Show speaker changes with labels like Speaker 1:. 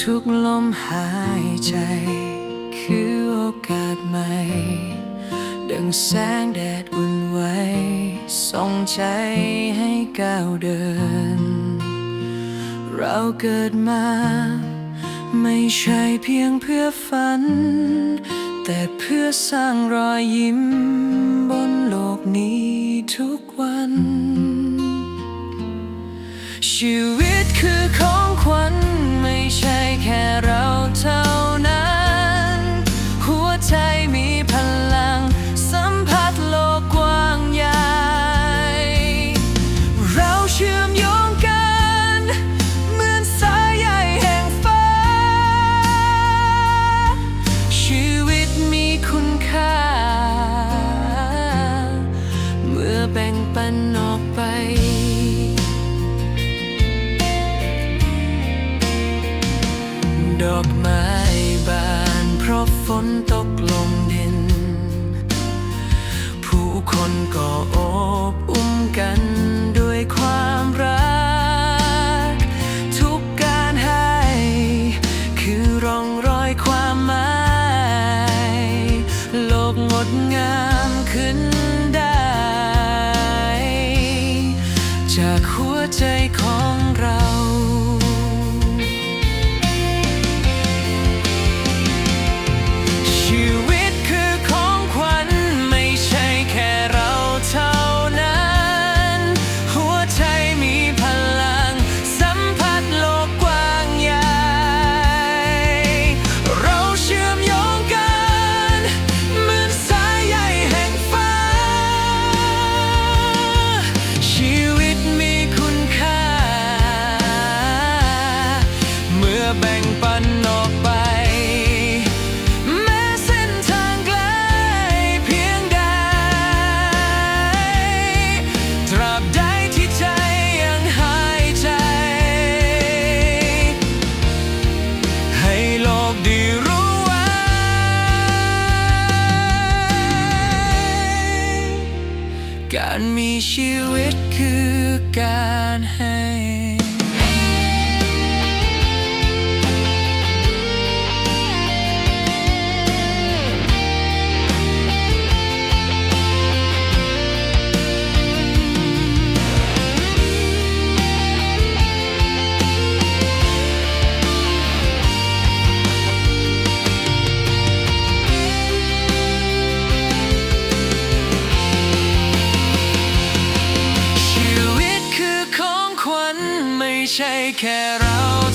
Speaker 1: ทุกลมหายใจ คือโอกาสใหม่ ดังแสงแดดอุ่นไว้ส่องใจให้ก้าวเดิน เราเกิดมา ไม่ใช่เพียงเพื่อฝัน แต่เพื่อสร้างรอยยิ้มบนโลกนี้ทุกวัน ชีวิตคือ ปันออกไป ดอกไม้บานเพราะฝนตกลงดิน ผู้คนก็โอบ จากหัวใจของ บ่งปันออกไป แม้เส้นทางไกลเพียงใด ตราบใดที่ใจยังหายใจ ให้โลกได้รู้ไว้ การมีชีวิตคือการให้ shake it out.